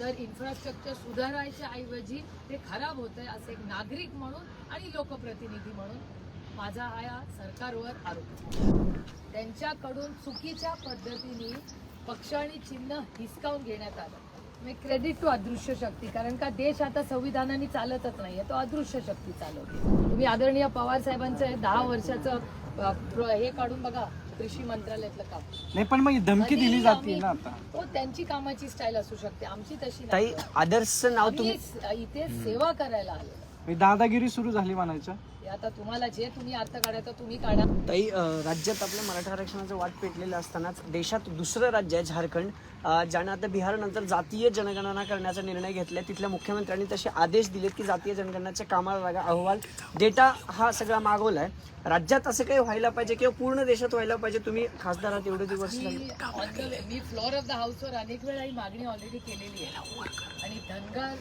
तर इन्फ्रास्ट्रक्चर सुधारायच्या ऐवजी ते खराब होत आहे असं एक नागरिक म्हणून आणि लोकप्रतिनिधी म्हणून माझा हा या सरकारवर आरोप त्यांच्याकडून चुकीच्या पद्धतीने पक्ष आणि चिन्ह हिसकावून घेण्यात आलं. मी क्रेडिट टू अदृश्य शक्ती कारण का देश आता संविधानाने चालतच नाही आहे तो अदृश्य शक्ती चालवते. तुम्ही आदरणीय पवार साहेबांचं दहा वर्षाचं हे काढून बघा कृषी मंत्रालयातलं काम. नाही पण मग ही धमकी दिली जाते आम्ही- ना आता. हो त्यांची कामाची स्टाईल असू शकते. आमची तशी ताई नाही आदर्श नाव तुम्ही आम्ही इथे सेवा करायला आलो म्हणजे दादागिरी सुरू झाली म्हणायचं. आता तुम्हाला जे तुम्ही अर्थ काढायचा तुम्ही काढा. ताई राज्यात आपल्या मराठा आरक्षणाचं वाट पेटलेलं असतानाच देशात दुसरं राज्य आहे झारखंड. ज्यानं आता बिहारनंतर जातीय जनगणना करण्याचा निर्णय घेतलाय. तिथल्या मुख्यमंत्र्यांनी तसे आदेश दिलेत की जातीय जनगणनाच्या कामाला लागा अहवाल. डेटा हा सगळा मागवलाय. राज्यात असं काही व्हायला पाहिजे किंवा पूर्ण देशात व्हायला पाहिजे तुम्ही खासदार आहात एवढे दिवस. मी फ्लोअर ऑफ द हाऊसवर अनेक वेळा ही मागणी ऑलरेडी केलेली आहे. आणि धनगर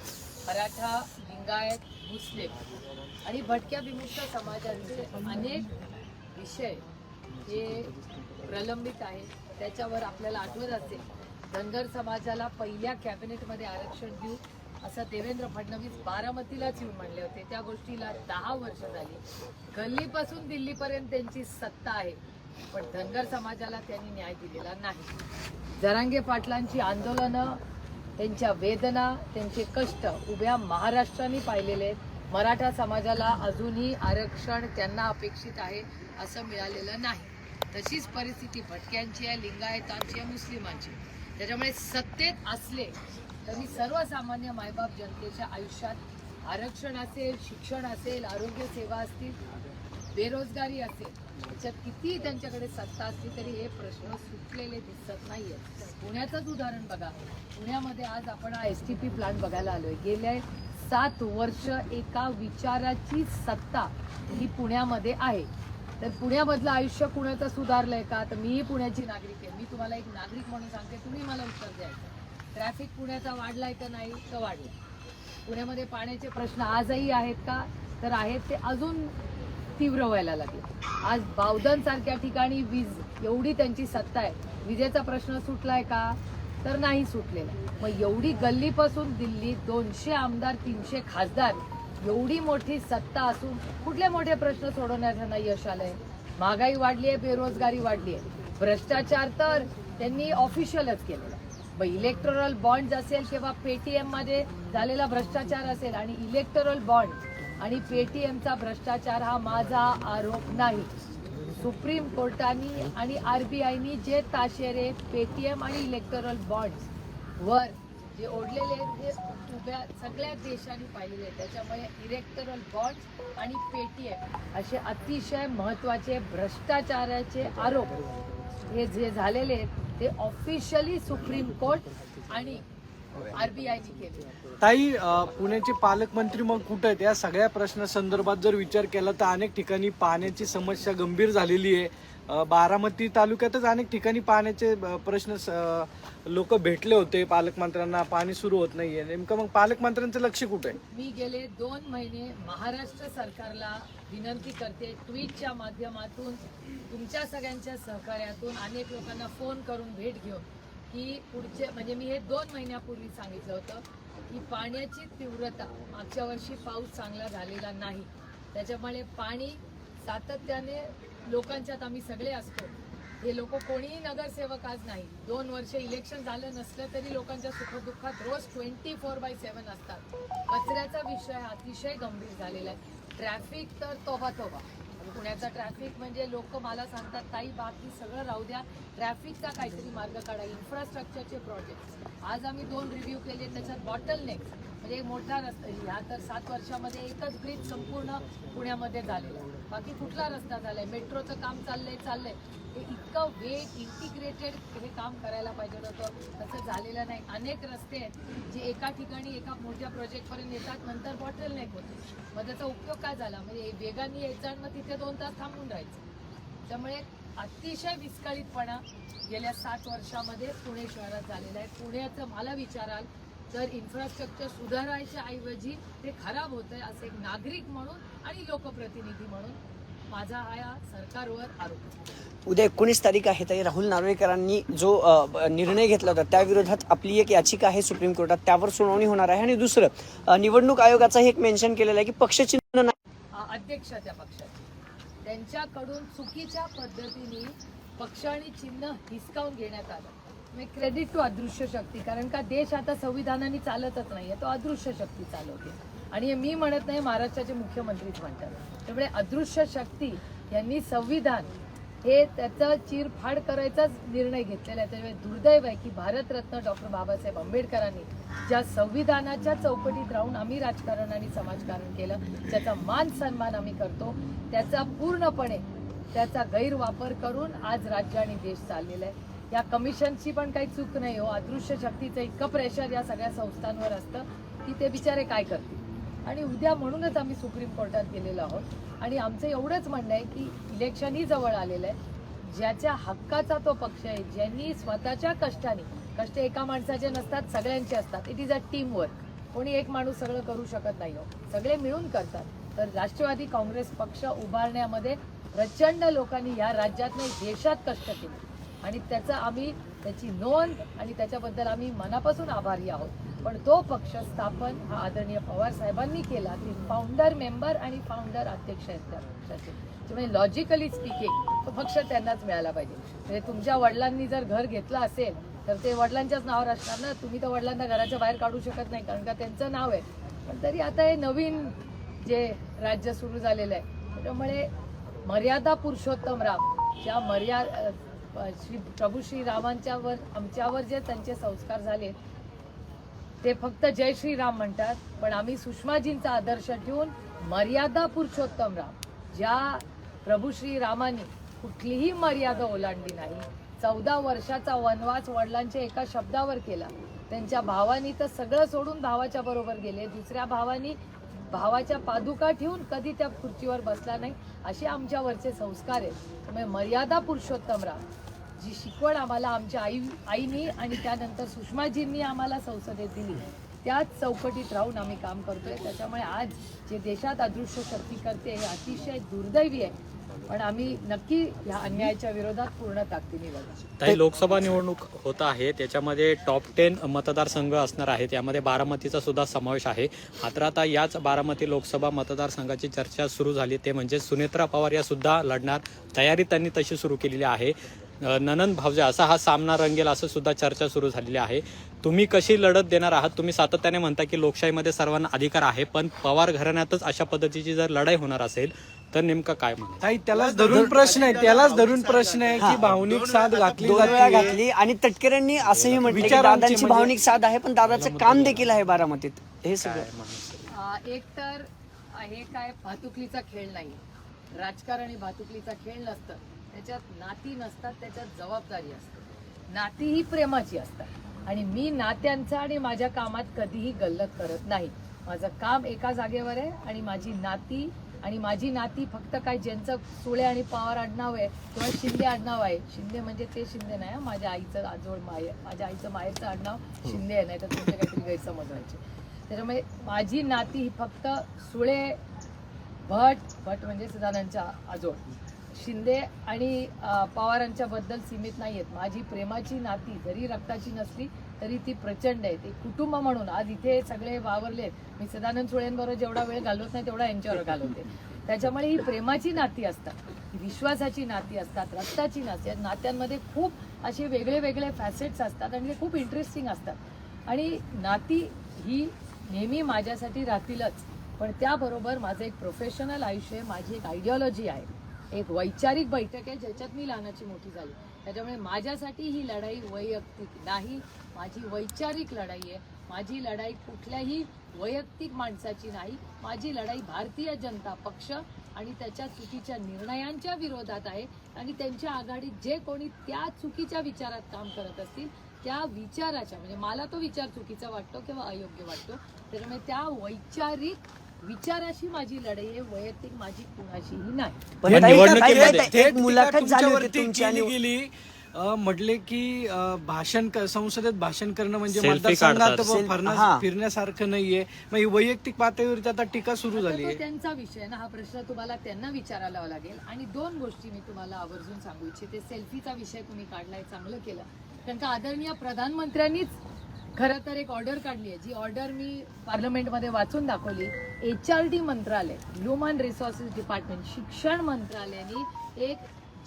मराठा लिंगायत मुस्लिम आणि भटक्या विमुक्त समाजाचे अनेक विषय हे प्रलंबित आहेत. त्याच्यावर आपल्याला आठवत असेल धनगर समाजाला पहिल्या कॅबिनेटमध्ये आरक्षण देऊ असं देवेंद्र फडणवीस बारामतीलाच येऊन म्हणले होते. त्या गोष्टीला दहा वर्ष झाली. गल्लीपासून दिल्लीपर्यंत त्यांची सत्ता आहे पण धनगर समाजाला त्यांनी न्याय दिलेला नाही. जरांगे पाटलांची आंदोलनं त्यांच्या वेदना त्यांचे कष्ट उभ्या महाराष्ट्राने पाहिलेले आहेत. मराठा समाजाला अजूनही आरक्षण त्यांना अपेक्षित आहे असं मिळालेलं नाही. तशीच परिस्थिती भटक्यांची आहे लिंगायतांची आहे मुस्लिमांची त्याच्यामुळे सत्तेत असले तरी सर्वसामान्य मायबाप जनतेच्या आयुष्यात आरक्षण असेल शिक्षण असेल आरोग्य सेवा असतील बेरोजगारी असेल त्याच्यात कितीही त्यांच्याकडे सत्ता असली तरी हे प्रश्न सुटलेले दिसत नाही आहेत पुण्याचंच उदाहरण बघा. पुण्यामध्ये आज आपण हा एस टी पी प्लांट बघायला आलो आहे गेले सात वर्ष एका विचाराची सत्ता ही पुण्यामध्ये आहे. तर पुण्यामधलं आयुष्य कुणाचं सुधारलंय का? तर मीही पुण्याची नागरिक आहे. मी तुम्हाला एक नागरिक म्हणून सांगते. तुम्ही मला उत्तर द्यायचं ट्रॅफिक पुण्याचा वाढलाय का नाही तर वाढला. पुण्यामध्ये पाण्याचे प्रश्न आजही आहेत का? तर आहेत ते अजून तीव्र व्हायला लागले. आज बावदनसारख्या ठिकाणी वीज एवढी त्यांची सत्ता आहे. विजेचा प्रश्न सुटलाय का? तर नाही सुटलेला. मग एवढी गल्लीपासून दिल्ली दोनशे आमदार तीनशे खासदार एवढी मोठी सत्ता असून कुठले मोठे प्रश्न सोडवण्यात त्यांना यश आलंय? महागाई वाढली आहे बेरोजगारी वाढली आहे. भ्रष्टाचार तर त्यांनी ऑफिशियलच केलेला मग इलेक्ट्रॉल बॉन्ड असेल किंवा पेटीएममध्ये झालेला भ्रष्टाचार असेल आणि इलेक्टोरल बॉन्ड आणि पेटीएमचा भ्रष्टाचार हा माझा आरोप नाही. सुप्रीम कोर्टाने आणि आर बी आयनी जे ताशेरे पेटीएम आणि इलेक्टोरल बॉन्ड वर जे ओढलेले आहेत ते उभ्या सगळ्या देशांनी पाहिलेले त्याच्यामुळे इलेक्टोरल बॉन्ड आणि पेटीएम असे अतिशय महत्त्वाचे भ्रष्टाचाराचे आरोप हे जे झालेले आहेत ते ऑफिशियली सुप्रीम कोर्ट आणि केले. ताई पुण्याचे पालकमंत्री मग कुठे आहेत? या सगळ्या प्रश्नासंदर्भात जर विचार केला तर अनेक ठिकाणी पाण्याची समस्या गंभीर झालेली आहे. बारामती तालुक्यातच अनेक ठिकाणी पाण्याचे प्रश्न लोक भेटले होते. पालकमंत्र्यांना पाणी सुरू होत नाहीये. नेमकं मग पालकमंत्र्यांचं लक्ष कुठे आहे? मी गेले दोन महिने महाराष्ट्र सरकारला विनंती करते. ट्विटच्या माध्यमातून तुमच्या सगळ्यांच्या सहकार्यातून अनेक लोकांना फोन करून भेट घेऊन की पुढचे म्हणजे मी हे दोन महिन्यापूर्वी सांगितलं होतं की पाण्याची तीव्रता मागच्या वर्षी पाऊस चांगला झालेला नाही. त्याच्यामुळे पाणी सातत्याने लोकांच्यात आम्ही सगळे असतो. हे लोक कोणीही नगरसेवक आज नाही. दोन वर्ष इलेक्शन झालं नसलं तरी लोकांच्या सुखदुःखात रोज ट्वेंटी फोर बाय सेवन असतात. कचऱ्याचा विषय अतिशय गंभीर झालेला आहे. ट्रॅफिक तर तोबा तोबा पुण्याचा ट्रॅफिक म्हणजे लोक मला सांगतात ताई बाकी सगळं राहू द्या. ट्रॅफिकचा काहीतरी मार्ग काढा. इन्फ्रास्ट्रक्चरचे प्रोजेक्ट आज आम्ही दोन रिव्ह्यू केले त्याच्यात बॉटल नेक म्हणजे एक मोठा रस्ता ह्या तर सात वर्षामध्ये एकच ब्रिज संपूर्ण पुण्यामध्ये झालेला. आहे. बाकी कुठला रस्ता झालाय मेट्रोचं काम चाललंय चाललंय. हे इतकं वेग इंटिग्रेटेड हे काम करायला पाहिजे होतं. तसं झालेलं नाही. अनेक रस्ते आहेत जे एका ठिकाणी एका मोठ्या प्रोजेक्टपर्यंत येतात नंतर बॉटल नाही होते. मग त्याचा उपयोग काय झाला? म्हणजे वेगाने यायचा आणि मग तिथे दोन तास थांबून राहायचं. त्यामुळे अतिशय विस्कळीतपणा गेल्या सात वर्षामध्ये पुणे शहरात झालेला आहे. पुण्याचं मला विचाराल तर इन्फ्रास्ट्रक्चर सुधारायच्या ऐवजी ते खराब होत आहे असं एक नागरिक म्हणून आणि लोकप्रतिनिधी म्हणून माझा हा सरकारवर आरोप. उद्या एकोणीस तारीख आहे तरी राहुल नार्वेकरांनी जो निर्णय घेतला होता त्या विरोधात आपली एक याचिका आहे सुप्रीम कोर्टात त्यावर सुनावणी होणार आहे. आणि दुसरं निवडणूक आयोगाचं एक मेन्शन केलेलं आहे की पक्षचिन्ह नाही. आ- अध्यक्ष त्या पक्षाचे. त्यांच्याकडून चुकीच्या पद्धतीने पक्ष आणि चिन्ह हिसकावून घेण्यात आलं. मी क्रेडिट टू अदृश्य शक्ती कारण का देश आता संविधानाने चालतच नाहीये तो अदृश्य शक्ती चालवते. आणि हे मी म्हणत नाही महाराष्ट्राचे मुख्यमंत्रीच म्हणतात. त्यामुळे अदृश्य शक्ती यांनी संविधान हे त्याचा चिरफाड करायचाच निर्णय घेतलेला आहे. त्यामुळे दुर्दैव आहे की भारतरत्न डॉक्टर बाबासाहेब आंबेडकरांनी ज्या संविधानाच्या चौकटीत राहून आम्ही राजकारण आणि समाजकारण केलं त्याचा मान सन्मान आम्ही करतो त्याचा पूर्णपणे त्याचा गैरवापर करून आज राज्य आणि देश चाललेला आहे. या कमिशनची पण काही चूक नाही हो. अदृश्य शक्तीचं इतकं प्रेशर या सगळ्या संस्थांवर असतं की ते बिचारे काय करतील? आणि उद्या म्हणूनच आम्ही सुप्रीम कोर्टात गेलेलो आहोत. आणि आमचं एवढंच म्हणणं आहे की इलेक्शनही जवळ आलेलं आहे. ज्याच्या हक्काचा तो पक्ष आहे ज्यांनी स्वतःच्या कष्टाने कष्ट एका माणसाचे नसतात सगळ्यांचे असतात. It is a team work कोणी एक माणूस सगळं करू शकत नाही हो. सगळे मिळून करतात. तर राष्ट्रवादी काँग्रेस पक्ष उभारण्यामध्ये प्रचंड लोकांनी या राज्यात नाही देशात कष्ट केले. आणि त्याचं आम्ही त्याची नोंद आणि त्याच्याबद्दल आम्ही मनापासून आभारी आहोत. पण तो पक्ष स्थापन हा आदरणीय पवार साहेबांनी केला. की फाउंडर मेंबर आणि फाउंडर अध्यक्ष आहेत त्या पक्षाचे. त्यामुळे लॉजिकली स्पीकिंग तो पक्ष त्यांनाच मिळाला पाहिजे. म्हणजे तुमच्या वडिलांनी जर घर घेतलं असेल तर ते वडिलांच्याच नावावर असणार ना? तुम्ही तर वडिलांना घराच्या बाहेर काढू शकत नाही कारण का त्यांचं नाव आहे. पण तरी आता हे नवीन जे राज्य सुरू झालेलं आहे त्याच्यामुळे मर्यादा पुरुषोत्तम राम ज्या मर्या श्री प्रभू श्रीरामांच्यावर आमच्यावर जे त्यांचे संस्कार झाले ते फक्त जय श्रीराम म्हणतात. पण आम्ही सुषमाजींचा आदर्श ठेवून मर्यादा पुरुषोत्तम राम ज्या प्रभू श्रीरामाने कुठलीही मर्यादा ओलांडली नाही. चौदा वर्षाचा वनवास वडिलांच्या एका शब्दावर केला. त्यांच्या भावानी तर सगळं सोडून भावाच्या बरोबर गेले. दुसऱ्या भावानी भावाच्या पादुका ठेवून कधी त्या खुर्चीवर बसला नाही असे आमच्यावरचे संस्कार आहेत. त्यामुळे मर्यादा पुरुषोत्तम राम. जी शिकवण आम्हाला आमच्या आई आईनी आणि त्यानंतर सुषमाजींनी आम्हाला संसदेत दिली. त्याच चौकटीत राहून आम्ही काम करतोय. त्याच्यामुळे आज जे देशात अदृश्य शक्ती करते हे अतिशय दुर्दैवी आहे. पण आम्ही नक्की या अन्यायाच्या विरोधात पूर्ण ताकदीने लढू काही लोकसभा निवडणूक होत आहे. त्याच्यामध्ये टॉप टेन मतदारसंघ असणार आहेत. यामध्ये बारामतीचा सुद्धा समावेश आहे. मात्र आता याच बारामती लोकसभा मतदारसंघाची चर्चा सुरू झाली. ते म्हणजे सुनेत्रा पवार या सुद्धा लढणार. तयारी त्यांनी तशी सुरू केलेली आहे. ननंद भावजे असा हा सामना रंगेल असं सुद्धा चर्चा सुरू झालेली आहे. तुम्ही कशी लढत देणार आहात? तुम्ही सातत्याने म्हणता की लोकशाहीमध्ये सर्वांना अधिकार आहे पण पवार घराण्यातच अशा पद्धतीची जर लढाई होणार असेल तर नेमकं काय म्हणा ताई त्यालाच धरून प्रश्न आहे त्यालाच धरून प्रश्न आहे की भावनिक साथ घातली घातली आणि तटकरेंनी असंही म्हटलं की विचारांची दादांची म्हणजे- भावनिक साथ आहे पण दादाचं काम देखील आहे बारामतीत. हे सगळं. एक तर हे काय भातुकलीचा खेळ नाही. राजकारण ही भातुकलीचा खेळ नसतं. त्याच्यात नाती नसतात त्याच्यात जबाबदारी असते. नाती ही प्रेमाची असतात. आणि मी नात्यांचा आणि माझ्या कामात कधीही गल्लत करत नाही. माझं काम एका जागेवर आहे आणि माझी नाती आणि माझी नाती फक्त काय ज्यांचं सुळे आणि पवार आडनाव आहे किंवा शिंदे आडनाव आहे. शिंदे म्हणजे ते शिंदे नाही हं. माझ्या आईचं आजोळ माय माझ्या आईचं माहेरचं आडनाव शिंदे आहे नाही तर तुमचे काहीतरी गैरसमज व्हायचे त्याच्यामुळे माझी नाती ही फक्त सुळे भट भट म्हणजे सदानंदच्या आजोळ. शिंदे आणि पवारांच्याबद्दल पवारांच्या बद्दल सीमित नाही आहेत माझी प्रेमाची नाती जरी रक्ताची नसली तरी ती प्रचंड आहे. ती कुटुंब म्हणून आज इथे सगळे वावरले मी सदानंद सुळेंबरोबर जेवढा वेळ घालवत नाही तेवढा यांच्यावर घालवते. त्याच्यामुळे ही प्रेमाची नाती असतात विश्वासाची नाती असतात रक्ताची नाती नात्यांमध्ये खूप असे वेगळे वेगळे फॅसेट्स असतात आणि ते खूप इंटरेस्टिंग असतात. आणि नाती ही नेहमी माझ्यासाठी राहतीलच. पण त्याबरोबर माझं एक प्रोफेशनल आयुष्य आहे माझी एक आयडियॉलॉजी आहे. एक वैचारिक बैठक आहे ज्याच्यात मी लहानाची मोठी झाली. त्याच्यामुळे माझ्यासाठी ही लढाई वैयक्तिक नाही माझी वैचारिक लढाई आहे. माझी लढाई कुठल्याही वैयक्तिक माणसाची नाही माझी लढाई भारतीय जनता पक्ष आणि त्याच्या चुकीच्या निर्णयांच्या विरोधात आहे. आणि त्यांच्या आघाडीत जे कोणी त्या चुकीच्या विचारात काम करत असतील त्या विचाराच्या म्हणजे मला तो विचार चुकीचा वाटतो किंवा अयोग्य वाटतो त्याच्यामुळे त्या वैचारिक विचाराशी माझी लढाई आहे वैयक्तिक माझी कुणाशीही नाही. पण या ताई- निवडणुकीमध्ये ताई- ताई- ताई- थेट एक टीका मुलाखत झाली होती तुमची आणि गेली. अ, म्हटले की अ, भाषण क- संसदेत भाषण करणं म्हणजे Selfie मतदारसंघात काढतात. व फरणार-. फिरण्यासारखं नाहीये. मग ही वैयक्तिक पातळीवरती आता टीका सुरू झाली आहे. त्यांचा विषय ना हा प्रश्न तुम्हाला त्यांना विचारायला लागेल. आणि दोन गोष्टी मी तुम्हाला आवर्जून सांगू इच्छिते. सेल्फीचा विषय तुम्ही काढलाय चांगलं केलं. कारण का आदरणीय प्रधानमंत्र्यांनीच खरं तर एक ऑर्डर काढली आहे. जी ऑर्डर मी पार्लमेंटमध्ये वाचून दाखवली एच आर डी मंत्रालय ह्युमन रिसोर्सेस डिपार्टमेंट शिक्षण मंत्रालयाने एक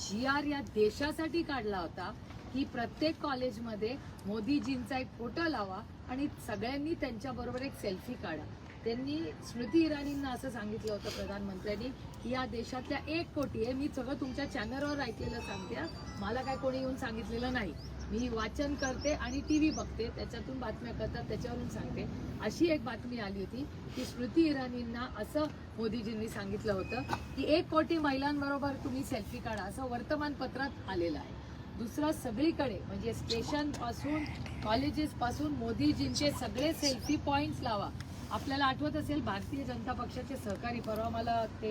जी आर या देशासाठी काढला होता. की प्रत्येक कॉलेजमध्ये मोदीजींचा एक फोटो लावा आणि सगळ्यांनी त्यांच्याबरोबर एक सेल्फी काढा. त्यांनी स्मृती इराणींना असं सांगितलं होतं प्रधानमंत्र्यांनी की या देशातल्या एक कोटी आहे. मी सगळं तुमच्या चॅनलवर ऐकलेलं सांगते. मला काय कोणी येऊन सांगितलेलं नाही. मी वाचन करते आणि टी व्ही बघते. त्याच्यातून बातम्या करतात त्याच्यावरून सांगते. अशी एक बातमी आली होती की स्मृती इराणींना असं मोदीजींनी सांगितलं होतं की एक कोटी महिलांबरोबर तुम्ही सेल्फी काढा. असं वर्तमानपत्रात आलेलं आहे. दुसरं सगळीकडे म्हणजे स्टेशनपासून कॉलेजेसपासून मोदीजींचे सगळे सेल्फी पॉईंट्स लावा. आपल्याला आठवत असेल भारतीय जनता पक्षाचे सहकारी परवा मला ते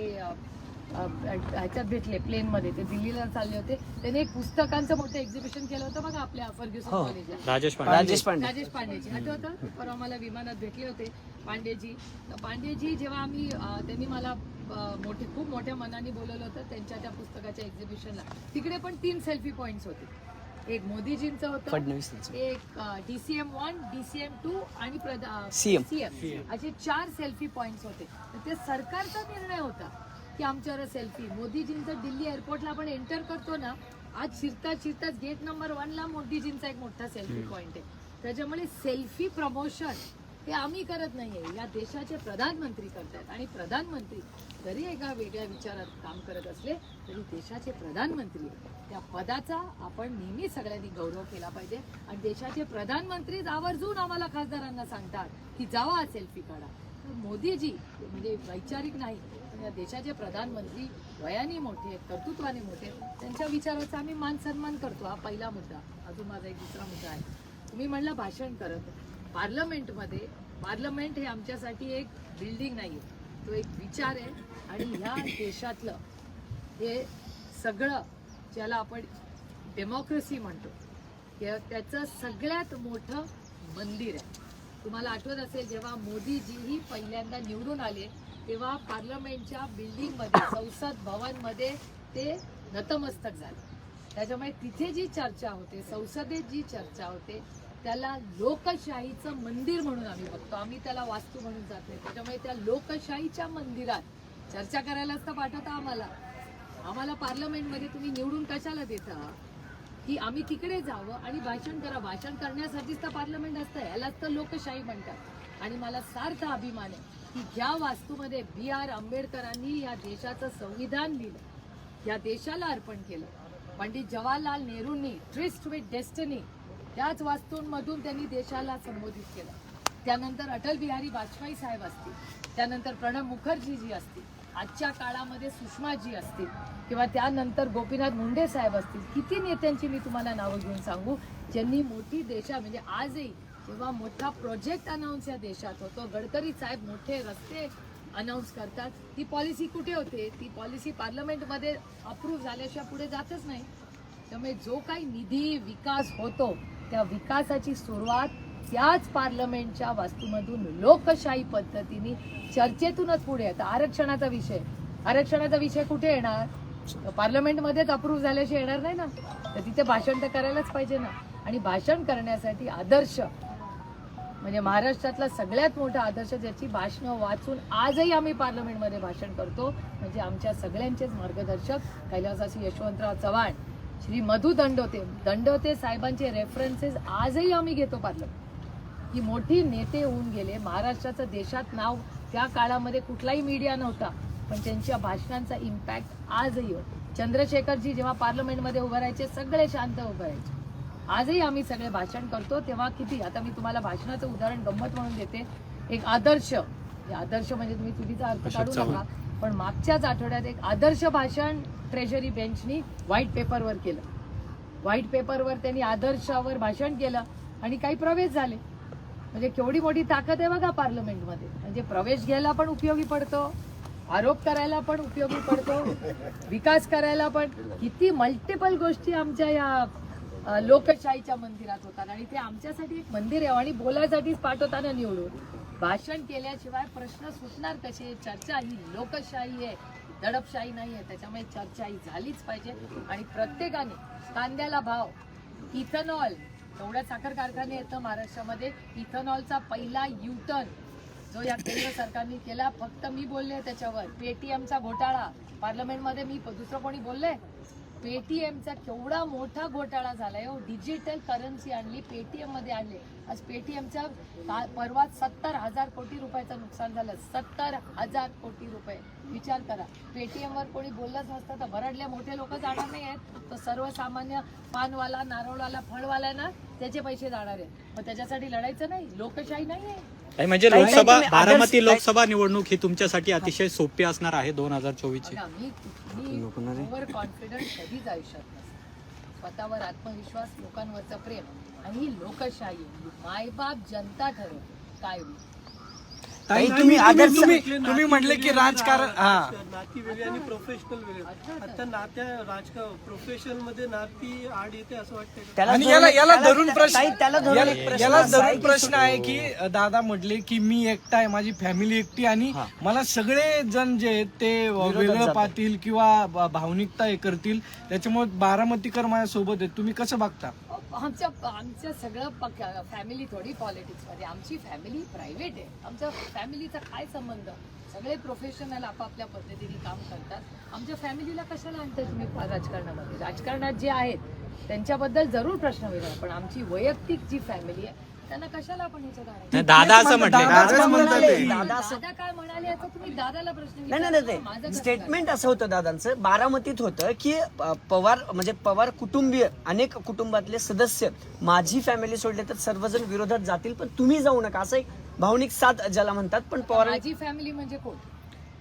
ह्याच्यात भेटले प्लेनमध्ये. ते दिल्लीला चालले होते. त्यांनी एक पुस्तकांचं मोठं एक्झिबिशन केलं होतं बघा आपल्या फर्ग्युसन हो. कॉलेजला राजेश पांडे. राजेश पांडे. राजेश पांडेजी आठवतं? परवा मला विमानात भेटले होते पांडेजी. तर पांडेजी जेव्हा आम्ही अं, त्यांनी मला अं, मोठे खूप मोठ्या मनाने बोलवलं होतं त्यांच्या त्या पुस्तकाच्या एक्झिबिशनला तिकडे पण तीन सेल्फी पॉइंट्स होते. एक मोदीजींचं होतं फडणवीस एक डीसीएम वन डीसीएम टू आणि CM. सीएम असे चार सेल्फी पॉइंट्स होते. तर ते सरकारचा निर्णय होता की आमच्यावर सेल्फी मोदीजींचं दिल्ली एअरपोर्टला आपण एंटर करतो ना आज शिरता शिरताच गेट नंबर वनला मोदीजींचा एक मोठा सेल्फी पॉइंट आहे. त्याच्यामुळे सेल्फी प्रमोशन हे आम्ही करत नाहीये. या देशाचे प्रधानमंत्री करतात. आणि प्रधानमंत्री जरी एका वेगळ्या विचारात काम करत असले तरी देशाचे प्रधानमंत्री त्या पदाचा आपण नेहमी सगळ्यांनी गौरव केला पाहिजे. आणि देशाचे प्रधानमंत्री आवर्जून आम्हाला खासदारांना सांगतात की जावा सेल्फी काढा. तर मोदीजी म्हणजे वैचारिक नाही पण या देशाचे प्रधानमंत्री वयाने मोठे आहेत कर्तृत्वाने मोठे आहेत. त्यांच्या विचाराचा आम्ही मान सन्मान करतो. हा पहिला मुद्दा. अजून माझा एक दुसरा मुद्दा आहे. तुम्ही म्हणलं भाषण करत. पार्लमेंटमध्ये पार्लमेंट हे आमच्यासाठी एक बिल्डिंग नाही आहे तो एक विचार आहे आणि ह्या देशातलं हे सगळं ज्याला आपण डेमोक्रेसी म्हणतो त्याचं सगळ्यात मोठं मंदिर आहे. तुम्हाला आठवत असेल जेव्हा मोदीजीही पहिल्यांदा निवडून आले तेव्हा पार्लमेंटच्या बिल्डिंगमध्ये संसद भवनमध्ये ते नतमस्तक झाले. त्याच्यामुळे तिथे जी चर्चा होते संसदेत जी चर्चा होते त्याला लोकशाहीचं मंदिर म्हणून आम्ही बघतो. आम्ही त्याला वास्तू म्हणून जात नाही त्याच्यामुळे त्या लोकशाहीच्या मंदिरात चर्चा करायलाच तर पाठवता आम्हाला. आम्हाला पार्लमेंटमध्ये तुम्ही निवडून कशाला देता? की आम्ही तिकडे जावं आणि भाषण करा. भाषण करण्यासाठीच तर पार्लमेंट असतं. यालाच तर लोकशाही म्हणतात. आणि मला सार्थ अभिमान आहे की ज्या वास्तूमध्ये बी आर आंबेडकरांनी या देशाचं संविधान लिहिलं या देशाला अर्पण केलं पंडित जवाहरलाल नेहरूंनी ट्रिस्ट विथ डेस्टनी त्याच वास्तूंमधून त्यांनी देशाला संबोधित केलं. त्यानंतर अटल बिहारी वाजपेयी साहेब असतील त्यानंतर प्रणब मुखर्जीजी असतील आजच्या काळामध्ये सुषमाजी असतील किंवा त्यानंतर गोपीनाथ मुंडे साहेब असतील किती नेत्यांची मी तुम्हाला नावं घेऊन सांगू? ज्यांनी मोठी देशा म्हणजे आजही जेव्हा मोठा प्रोजेक्ट अनाऊन्स या देशात होतो गडकरी साहेब मोठे रस्ते अनाऊन्स करतात. ती पॉलिसी कुठे होते? ती पॉलिसी पार्लमेंटमध्ये अप्रूव्ह झाल्याशिवाय पुढे जातच नाही. त्यामुळे जो काही निधी विकास होतो त्या विकासाची सुरुवात त्याच पार्लमेंटच्या वास्तूमधून लोकशाही पद्धतीने चर्चेतूनच पुढे येतं आरक्षणाचा विषय. आरक्षणाचा विषय कुठे येणार? पार्लमेंटमध्येच अप्रूव्ह झाल्याशी येणार नाही ना? तर तिथे भाषण तर करायलाच पाहिजे ना? आणि भाषण करण्यासाठी आदर्श म्हणजे महाराष्ट्रातला सगळ्यात मोठा आदर्श ज्याची भाषणं वाचून आजही आम्ही पार्लमेंटमध्ये भाषण करतो म्हणजे आमच्या सगळ्यांचेच मार्गदर्शक कैलासासी यशवंतराव चव्हाण. श्री मधु दंडोते. दंडोते साहेबांचे रेफरन्सेस आजही आम्ही घेतो पार्लमेंट ही मोठी नेते होऊन गेले. महाराष्ट्राचं देशात नाव त्या काळामध्ये कुठलाही मीडिया नव्हता पण त्यांच्या भाषणांचा इम्पॅक्ट आजही होतो. चंद्रशेखरजी जेव्हा पार्लमेंटमध्ये उभं राहायचे सगळे शांत उभं राहायचे. आजही आम्ही सगळे भाषण करतो. तेव्हा किती? आता मी तुम्हाला भाषणाचं उदाहरण गंमत म्हणून देते. एक आदर्श. हे आदर्श म्हणजे तुम्ही चुकीचा अर्थ काढू नका. पण मागच्याच आठवड्यात एक आदर्श भाषण ट्रेजरी बेंचनी व्हाईट पेपरवर केलं. व्हाईट पेपरवर त्यांनी आदर्शावर भाषण केलं आणि काही प्रवेश झाले. म्हणजे केवढी मोठी ताकद आहे बघा पार्लमेंटमध्ये. म्हणजे प्रवेश घ्यायला पण उपयोगी पडतो आरोप करायला पण उपयोगी पडतो विकास करायला पण. किती मल्टिपल गोष्टी आमच्या या लोकशाहीच्या मंदिरात होतात आणि ते आमच्यासाठी एक मंदिर आहे आणि बोलायसाठीच पाठवताना निवडून. भाषण केल्याशिवाय प्रश्न सुटणार कसे? चर्चा ही लोकशाही आहे. दडपशाही नाही आहे त्याच्यामुळे चर्चा ही झालीच पाहिजे. आणि प्रत्येकाने कांद्याला भाव इथेनॉल एवढ्या साखर कारखाने येतं महाराष्ट्रामध्ये. इथेनॉलचा पहिला युटर्न जो या केंद्र सरकारने केला फक्त मी बोलले त्याच्यावर. पेटीएमचा घोटाळा. पार्लमेंटमध्ये मी दुसरं कोणी बोलले? पेटीएमचा केवढा मोठा घोटाळा झालाय हो. डिजिटल करन्सी आणली पेटीएममध्ये आणले. आज पेटीएमच्या का- परवा सत्तर हजार कोटी रुपयाचं नुकसान झालं. सत्तर हजार कोटी रुपये. विचार करा. पेटीएम वर कोणी बोललंच नसतं तर भरडले मोठे लोक जाणार नाही आहेत. तर सर्वसामान्य पानवाला नारळवाला फळवाला ना त्याचे पैसे जाणार आहेत. मग त्याच्यासाठी लढायचं नाही. लोकशाही नाही आहे. म्हणजे लोकसभा बारामती लोकसभा निवडणूक ही तुमच्यासाठी अतिशय सोपी असणार आहे दोन हजार मी मी ओव्हर कॉन्फिडंट कधीच आयुष्यात नसते स्वतःवर आत्मविश्वास लोकांवरचं प्रेम आणि ही लोकशाही. मायबाप जनता ठरव काय होईल? ताई, तुम्ही आदर्श तुम्ही तुम्ही म्हटले की राजकारण हा. नाती वेगळी आणि प्रोफेशनल वेगळी. आता नात्या राजका प्रोफेशनलमध्ये नाती आड येते असं वाटतं आणि याला याला धरून प्रश्न ताई, त्याला धरून याला- धरून की प्रश्न आहे की दादा म्हटले की मी एकटा आहे माझी फॅमिली एकटी आणि मला सगळे जण जे आहेत ते वेगळं. पाहतील किंवा भावनिकता हे करतील. त्याच्यामुळे बारामतीकर माझ्या सोबत आहेत. तुम्ही कसं बघता? आमच्या आमचं सगळं फॅमिली थोडी पॉलिटिक्समध्ये आमची फॅमिली प्रायव्हेट आहे. आमच्या फॅमिलीचा काय संबंध? सगळे प्रोफेशनल आपापल्या पद्धतीने काम करतात. आमच्या फॅमिलीला कशाला आणता तुम्ही राजकारणामध्ये? राजकारणात जे आहेत त्यांच्याबद्दल जरूर प्रश्न वेगळा पण आमची वैयक्तिक जी फॅमिली आहे त्यांना कशाला आपण ह्याच्यात आणायचं? नाही, दादा असं म्हटले. दादाच दादा म्हणतात म्हणाले, ते. दादा असं दादा काय म्हणाले तुम्ही दादाला प्रश्न नाही नाही विचारा. माझं नाही. कसं स्टेटमेंट असं होतं दादांचं. बारामतीत होतं की अ, पवार म्हणजे पवार कुटुंबीय अनेक कुटुंबातले सदस्य माझी फॅमिली सोडले तर सर्वजण विरोधात जातील पण तुम्ही जाऊ नका. असं एक भावनिक साथ ज्याला म्हणतात पण पवार माझी फॅमिली म्हणजे कोण?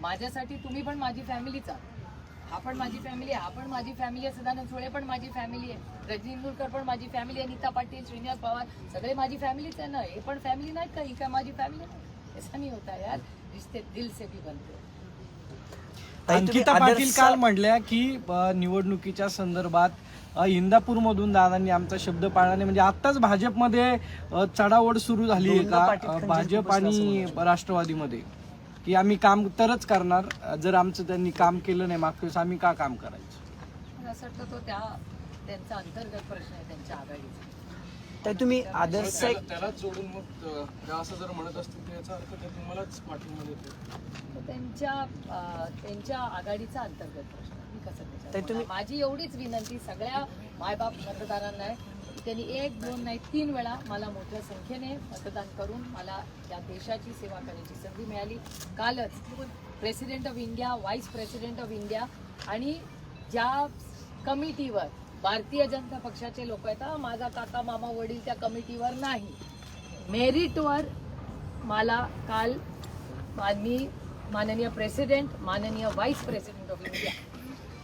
माझ्यासाठी तुम्ही पण माझी फॅमिलीच आहात. हा पण माझी फॅमिली आहे हा पण माझी फॅमिली आहे सदानंद सुळे पण माझी फॅमिली आहे रजनी इंदुरकर पण माझी फॅमिली आहे नीता पाटील श्रीनिवास पवार सगळे माझी फॅमिलीच आहे ना. हे पण फॅमिली नाहीत का? ही काय माझी फॅमिली नाही? ऐसा नाही होता यार? रिश्ते दिल से भी बनते. अंकिता पाटील काल म्हटल्या की निवडणुकीच्या संदर्भात इंदापूर मधून दादांनी आमचा शब्द पाळला नाही. म्हणजे आताच भाजपमध्ये चढाओढ सुरू झाली आहे का? भाजप असं आणि. राष्ट्रवादीमध्ये. की आम्ही काम तरच करणार. जर आमचं त्यांनी काम केलं नाही मागच्या वेळेस आम्ही का काम करायचं? असं वाटतं तो त्या त्यांचा अंतर्गत प्रश्न आहे त्यांच्या आघाडीचा. ताई, तुम्ही आदर्श त्याला जोडून मग असं जर म्हणत असतील तर याचा अर्थ ते तुम्हालाच पाठिंबा देतो त्यांच्या त्यांच्या आघाडीचा अंतर्गत प्रश्न मी कसं ताई, तुम्ही-? माझी एवढीच विनंती सगळ्या मायबाप मतदारांना आहे. त्यांनी एक दोन नाही तीन वेळा मला मोठ्या संख्येने मतदान करून मला या देशाची सेवा करण्याची संधी मिळाली. कालच president of India vice president of India आणि ज्या कमिटीवर भारतीय जनता पक्षाचे लोक आहेत माझा काका मामा वडील त्या कमिटीवर नाही. मेरिटवर मला काल माननीय माननीय प्रेसिडेंट माननीय व्हाईस प्रेसिडेंट ऑफ इंडिया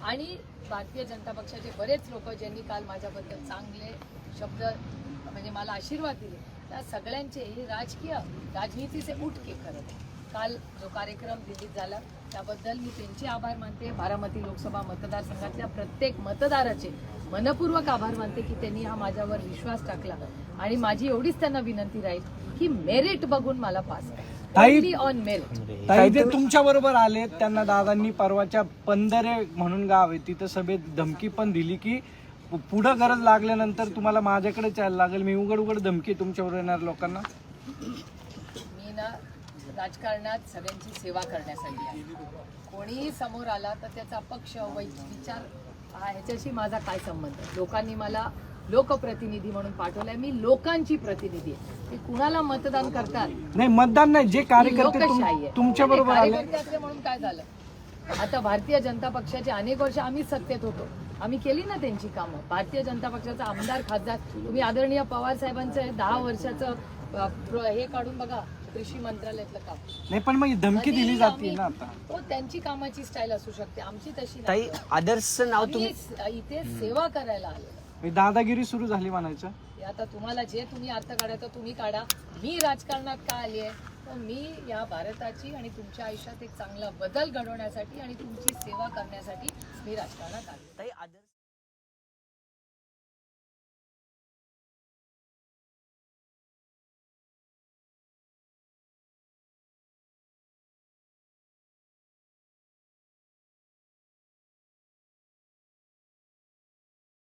आणि भारतीय जनता पक्षाचे बरेच लोक ज्यांनी काल माझ्याबद्दल चांगले शब्द म्हणजे मला आशीर्वाद दिले. त्या सगळ्यांचे हे राजकीय राजनीतीचे उठके खरं काल जो कार्यक्रम दिल्लीत झाला त्याबद्दल मी त्यांचे आभार मानते. बारामती लोकसभा मतदारसंघातल्या प्रत्येक मतदाराचे मनपूर्वक आभार मानते की त्यांनी हा माझ्यावर विश्वास टाकला. आणि माझी एवढीच त्यांना विनंती राहील की मेरिट बघून मला पास ऑन मेरिट ताई ते तुमच्या बरोबर आले त्यांना दादांनी परवाच्या पंधरे म्हणून गाव आहे तिथं सभेत धमकी पण दिली की पुढं गरज लागल्यानंतर तुम्हाला माझ्याकडेच यायला लागेल. मी उघड उघड धमकी तुमच्यावर येणार लोकांना. मी ना राजकारणात सगळ्यांची सेवा करण्यासाठी आहे. कोणीही समोर आला तर त्याचा पक्ष वै विचार ह्याच्याशी माझा काय संबंध? लोकांनी मला लोकप्रतिनिधी म्हणून पाठवलंय. मी लोकांची प्रतिनिधी आहे. ते कुणाला मतदान करतात? नाही मतदान नाही. जे कार्यकर्ते तुमच्या बरोबर आले. म्हणून काय झालं? आता भारतीय जनता पक्षाचे अनेक वर्ष आम्ही सत्तेत होतो. आम्ही केली ना त्यांची कामं. भारतीय जनता पक्षाचा आमदार खासदार तुम्ही आदरणीय पवार साहेबांचं दहा वर्षाचं हे काढून बघा कृषी मंत्रालयातलं काम. नाही पण मग धमकी दिली जाते ना आता. हो त्यांची कामाची स्टाईल असू शकते आमची तशी ताई नाही आदर्श नाव तुम्ही आम्ही इथे सेवा करायला आलो दादागिरी सुरू झाली म्हणायचं. आता तुम्हाला जे तुम्ही अर्थ काढायचं तुम्ही काढा. मी राजकारणात का आली आहे? तर मी या भारताची आणि तुमच्या आयुष्यात एक चांगला बदल घडवण्यासाठी आणि तुमची सेवा करण्यासाठी मी राजकारणात आली. ताई आदर्श